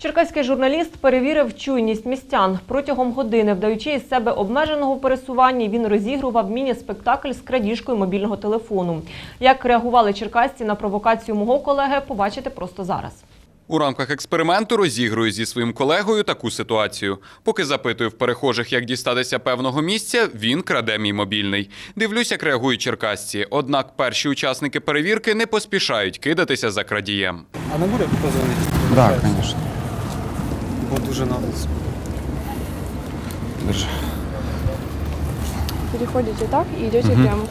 Черкаський журналіст перевірив чуйність містян. Протягом години, вдаючи із себе обмеженого пересування, він розігрував міні-спектакль з крадіжкою мобільного телефону. Як реагували черкасці на провокацію мого колеги, побачите просто зараз. У рамках експерименту розігрую зі своїм колегою таку ситуацію. Поки запитую в перехожих, як дістатися певного місця, він краде мій мобільний. Дивлюсь, як реагують черкасці. Однак перші учасники перевірки не поспішають кидатися за крадієм. А не буде позвонити? Да, конечно. Бо дуже надо. Держи. Переходите так и идете прямо.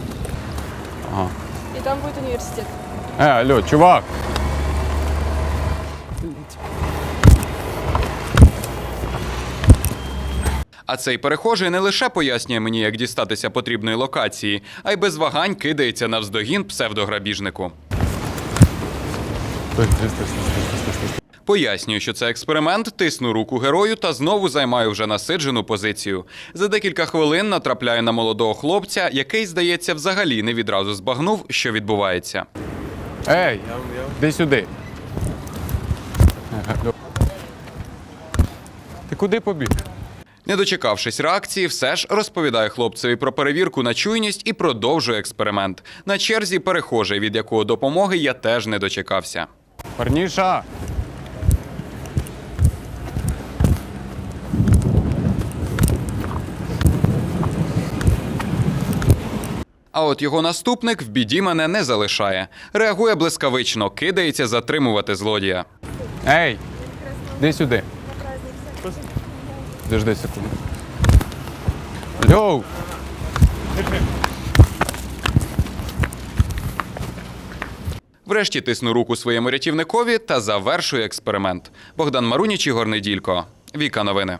Ага. И там будет университет. Е, алло, чувак. А цей перехожий не лише пояснює мені, як дістатися потрібної локації, а й без вагань кидається навздогін псевдограбіжнику. Стой, стой, стой, стой, стой, стой, стой, стой. Пояснюю, що це експеримент, тисну руку герою та знову займаю вже насиджену позицію. За декілька хвилин натрапляю на молодого хлопця, який, здається, взагалі не відразу збагнув, що відбувається. Ей, іди сюди. Ти куди побіг? Не дочекавшись реакції, все ж розповідає хлопцеві про перевірку на чуйність і продовжує експеримент. На черзі перехожий, від якого допомоги я теж не дочекався. Парніша! А от його наступник в біді мене не залишає. Реагує блискавично, кидається затримувати злодія. Ей! Іди сюди. Дожди секунду. Алло! Врешті тисну руку своєму рятівникові та завершує експеримент. Богдан Маруніч, Ігор Неділько. Віка новини.